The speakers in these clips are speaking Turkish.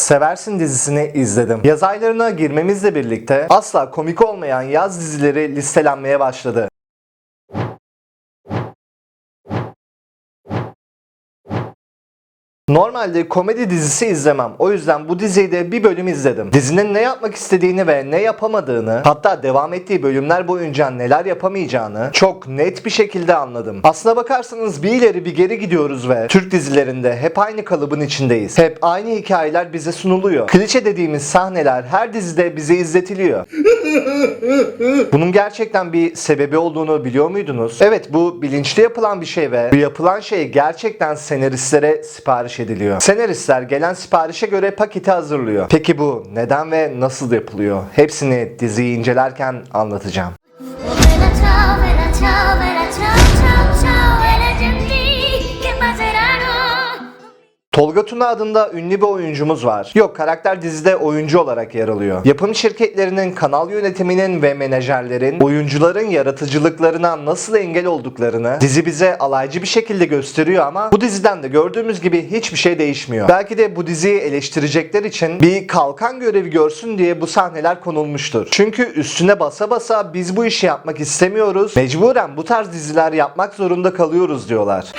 Seversin dizisini izledim. Yaz aylarına girmemizle birlikte asla komik olmayan yaz dizileri listelenmeye başladı. Normalde komedi dizisi izlemem. O yüzden bu diziyi de bir bölüm izledim. Dizinin ne yapmak istediğini ve ne yapamadığını, hatta devam ettiği bölümler boyunca neler yapamayacağını çok net bir şekilde anladım. Aslına bakarsanız bir ileri bir geri gidiyoruz ve Türk dizilerinde hep aynı kalıbın içindeyiz. Hep aynı hikayeler bize sunuluyor. Klişe dediğimiz sahneler her dizide bize izletiliyor. Bunun gerçekten bir sebebi olduğunu biliyor muydunuz? Evet bu bilinçli yapılan bir şey ve bu yapılan şey gerçekten senaristlere sipariş ediliyor. Senaristler gelen siparişe göre paketi hazırlıyor. Peki bu neden ve nasıl yapılıyor? Hepsini diziyi incelerken anlatacağım. Tolga Tuna adında ünlü bir oyuncumuz var. Yok karakter dizide oyuncu olarak yer alıyor. Yapım şirketlerinin, kanal yönetiminin ve menajerlerin oyuncuların yaratıcılıklarına nasıl engel olduklarını dizi bize alaycı bir şekilde gösteriyor ama bu diziden de gördüğümüz gibi hiçbir şey değişmiyor. Belki de bu diziyi eleştirecekler için bir kalkan görevi görsün diye bu sahneler konulmuştur. Çünkü üstüne basa basa biz bu işi yapmak istemiyoruz. Mecburen bu tarz diziler yapmak zorunda kalıyoruz diyorlar.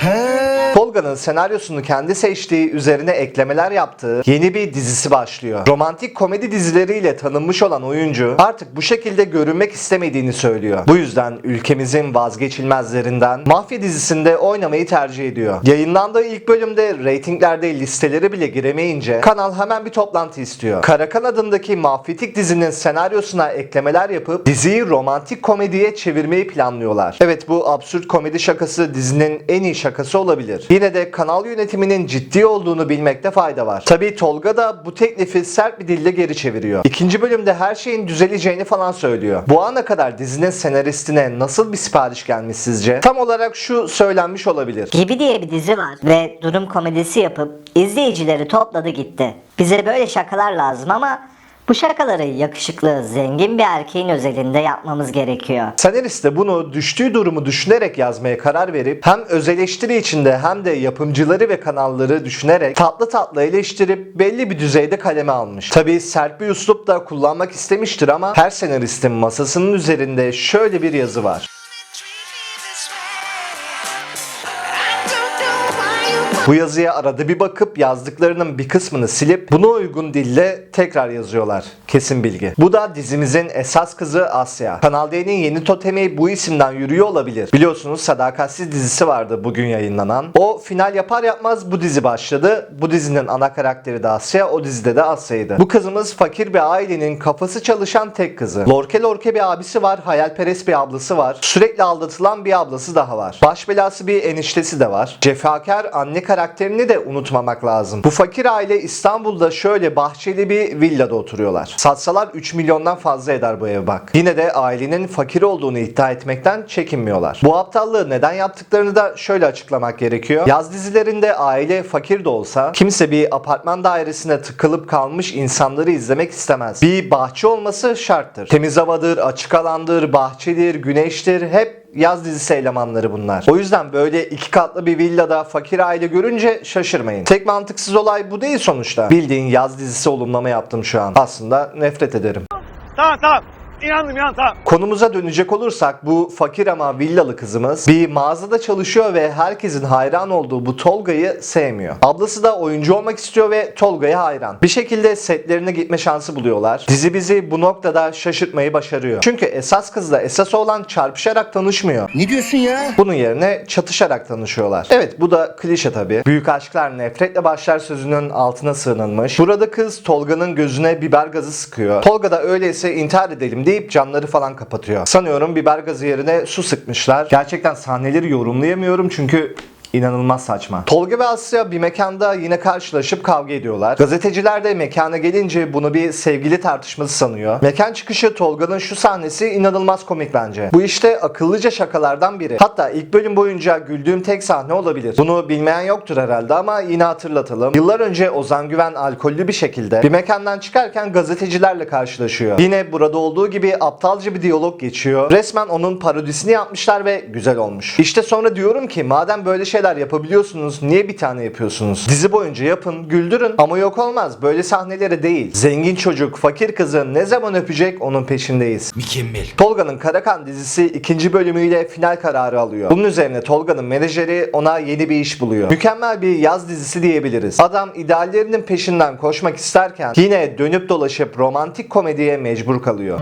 Tolga'nın senaryosunu kendi seçtiği, üzerine eklemeler yaptığı yeni bir dizisi başlıyor. Romantik komedi dizileriyle tanınmış olan oyuncu artık bu şekilde görünmek istemediğini söylüyor. Bu yüzden ülkemizin vazgeçilmezlerinden Mafya dizisinde oynamayı tercih ediyor. Yayınlandığı ilk bölümde reytinglerde listeleri bile giremeyince kanal hemen bir toplantı istiyor. Karakan adındaki mafyatik dizinin senaryosuna eklemeler yapıp diziyi romantik komediye çevirmeyi planlıyorlar. Evet bu absürt komedi şakası dizinin en iyi şakası olabilir. Yine de kanal yönetiminin ciddi olduğunu bilmekte fayda var. Tabi Tolga da bu teklifi sert bir dille geri çeviriyor. İkinci bölümde her şeyin düzeleceğini falan söylüyor. Bu ana kadar dizinin senaristine nasıl bir sipariş gelmiş sizce? Tam olarak şu söylenmiş olabilir. Gibi diye bir dizi var ve durum komedisi yapıp izleyicileri topladı gitti. Bize böyle şakalar lazım ama bu şakaları yakışıklı, zengin bir erkeğin özelinde yapmamız gerekiyor. Senarist de bunu düştüğü durumu düşünerek yazmaya karar verip hem öz eleştiri içinde hem de yapımcıları ve kanalları düşünerek tatlı tatlı eleştirip belli bir düzeyde kaleme almış. Tabi sert bir üslup da kullanmak istemiştir ama her senaristin masasının üzerinde şöyle bir yazı var. Bu yazıya arada bir bakıp yazdıklarının bir kısmını silip buna uygun dille tekrar yazıyorlar. Kesin bilgi. Bu da dizimizin esas kızı Asya. Kanal D'nin yeni totemi bu isimden yürüyor olabilir. Biliyorsunuz Sadakatsiz dizisi vardı bugün yayınlanan. O final yapar yapmaz bu dizi başladı. Bu dizinin ana karakteri de Asya, o dizide de Asya'ydı. Bu kızımız fakir bir ailenin kafası çalışan tek kızı. Lorke lorke bir abisi var, hayalperest bir ablası var. Sürekli aldatılan bir ablası daha var. Baş belası bir eniştesi de var. Cefakar anne karakterini de unutmamak lazım. Bu fakir aile İstanbul'da şöyle bahçeli bir villada oturuyorlar. Satsalar 3 milyondan fazla eder bu ev bak. Yine de ailenin fakir olduğunu iddia etmekten çekinmiyorlar. Bu aptallığı neden yaptıklarını da şöyle açıklamak gerekiyor. Yaz dizilerinde aile fakir de olsa kimse bir apartman dairesine tıkılıp kalmış insanları izlemek istemez. Bir bahçe olması şarttır. Temiz havadır, açık alandır, bahçedir, güneştir hep yaz dizisi elemanları bunlar. O yüzden böyle iki katlı bir villada fakir aile görünce şaşırmayın. Tek mantıksız olay bu değil sonuçta. Bildiğin yaz dizisi olumlama yaptım şu an. Aslında nefret ederim. Tamam tamam. İnandım inan tamam. Konumuza dönecek olursak bu fakir ama villalı kızımız bir mağazada çalışıyor ve herkesin hayran olduğu bu Tolga'yı sevmiyor. Ablası da oyuncu olmak istiyor ve Tolga'ya hayran. Bir şekilde setlerine gitme şansı buluyorlar. Dizi bizi bu noktada şaşırtmayı başarıyor. Çünkü esas kızla esas olan çarpışarak tanışmıyor. Ne diyorsun ya? Bunun yerine çatışarak tanışıyorlar. Evet bu da klişe tabi. Büyük aşklar nefretle başlar sözünün altına sığınılmış. Burada kız Tolga'nın gözüne biber gazı sıkıyor. Tolga da öyleyse intihar edelim deyip camları falan kapatıyor. Sanıyorum biber gazı yerine su sıkmışlar. Gerçekten sahneleri yorumlayamıyorum çünkü İnanılmaz saçma. Tolga ve Asya bir mekanda yine karşılaşıp kavga ediyorlar. Gazeteciler de mekana gelince bunu bir sevgili tartışması sanıyor. Mekan çıkışı Tolga'nın şu sahnesi inanılmaz komik bence. Bu işte akıllıca şakalardan biri. Hatta ilk bölüm boyunca güldüğüm tek sahne olabilir. Bunu bilmeyen yoktur herhalde ama yine hatırlatalım. Yıllar önce Ozan Güven alkollü bir şekilde bir mekandan çıkarken gazetecilerle karşılaşıyor. Yine burada olduğu gibi aptalca bir diyalog geçiyor. Resmen onun parodisini yapmışlar ve güzel olmuş. İşte sonra diyorum ki madem böyle şeyler şeyler yapabiliyorsunuz. Niye bir tane yapıyorsunuz? Dizi boyunca yapın, güldürün ama yok olmaz. Böyle sahneleri değil. Zengin çocuk, fakir kızı ne zaman öpecek onun peşindeyiz. Mükemmel. Tolga'nın Karakan dizisi ikinci bölümüyle final kararı alıyor. Bunun üzerine Tolga'nın menajeri ona yeni bir iş buluyor. Mükemmel bir yaz dizisi diyebiliriz. Adam ideallerinin peşinden koşmak isterken yine dönüp dolaşıp romantik komediye mecbur kalıyor.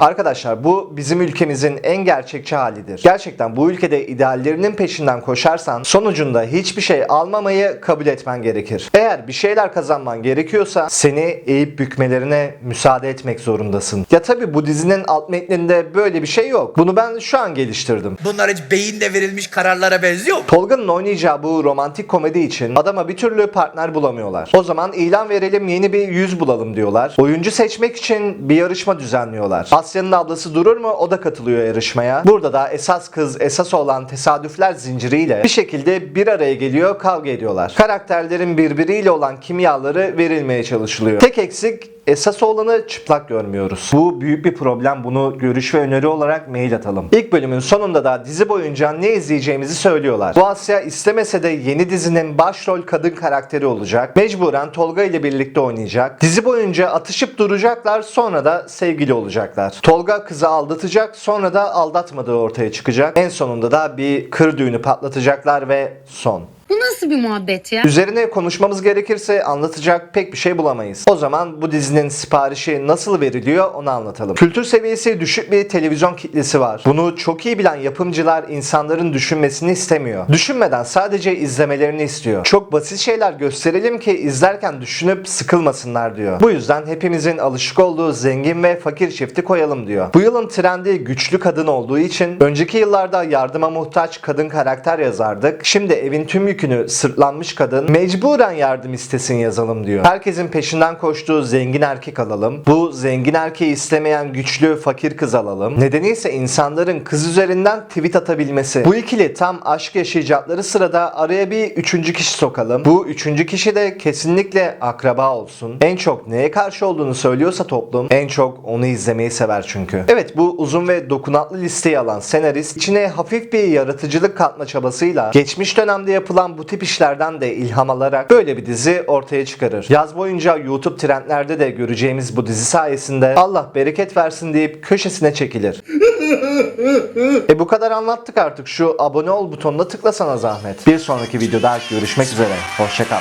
Arkadaşlar bu bizim ülkemizin en gerçekçi halidir. Gerçekten bu ülkede ideallerinin peşinden koşarsan sonucunda hiçbir şey almamayı kabul etmen gerekir. Eğer bir şeyler kazanman gerekiyorsa seni eğip bükmelerine müsaade etmek zorundasın. Ya tabi bu dizinin alt metninde böyle bir şey yok. Bunu ben şu an geliştirdim. Bunlar hiç beyinle verilmiş kararlara benziyor mu? Tolga'nın oynayacağı bu romantik komedi için adama bir türlü partner bulamıyorlar. O zaman ilan verelim yeni bir yüz bulalım diyorlar. Oyuncu seçmek için bir yarışma düzenliyorlar. Asya'nın ablası durur mu? O da katılıyor yarışmaya. Burada da esas kız esas olan tesadüfler zinciriyle bir şekilde bir araya geliyor kavga ediyorlar. Karakterlerin birbiriyle olan kimyaları verilmeye çalışılıyor. Tek eksik esas olanı çıplak görmüyoruz. Bu büyük bir problem. Bunu görüş ve öneri olarak mail atalım. İlk bölümün sonunda da dizi boyunca ne izleyeceğimizi söylüyorlar. Bu Asya istemese de yeni dizinin başrol kadın karakteri olacak. Mecburen Tolga ile birlikte oynayacak. Dizi boyunca atışıp duracaklar sonra da sevgili olacaklar. Tolga kızı aldatacak sonra da aldatmadığı ortaya çıkacak. En sonunda da bir kır düğünü patlatacaklar ve son. Bu nasıl bir muhabbet ya? Üzerine konuşmamız gerekirse anlatacak pek bir şey bulamayız. O zaman bu dizinin siparişi nasıl veriliyor onu anlatalım. Kültür seviyesi düşük bir televizyon kitlesi var. Bunu çok iyi bilen yapımcılar insanların düşünmesini istemiyor. Düşünmeden sadece izlemelerini istiyor. Çok basit şeyler gösterelim ki izlerken düşünüp sıkılmasınlar diyor. Bu yüzden hepimizin alışık olduğu zengin ve fakir çifti koyalım diyor. Bu yılın trendi güçlü kadın olduğu için önceki yıllarda yardıma muhtaç kadın karakter yazardık. Şimdi evin tüm yükünü sırtlanmış kadın mecburen yardım istesin yazalım diyor. Herkesin peşinden koştuğu zengin erkek alalım. Bu zengin erkeği istemeyen güçlü fakir kız alalım. Nedeni ise insanların kız üzerinden tweet atabilmesi. Bu ikili tam aşk yaşayacakları sırada araya bir üçüncü kişi sokalım. Bu üçüncü kişi de kesinlikle akraba olsun. En çok neye karşı olduğunu söylüyorsa toplum en çok onu izlemeyi sever çünkü. Evet bu uzun ve dokunaklı listeyi alan senarist içine hafif bir yaratıcılık katma çabasıyla geçmiş dönemde yapılan bu tip işlerden de ilham alarak böyle bir dizi ortaya çıkarır. Yaz boyunca YouTube trendlerde de göreceğimiz bu dizi sayesinde Allah bereket versin deyip köşesine çekilir. e bu kadar anlattık artık şu abone ol butonuna tıklasana zahmet. Bir sonraki videoda görüşmek üzere. Hoşçakal.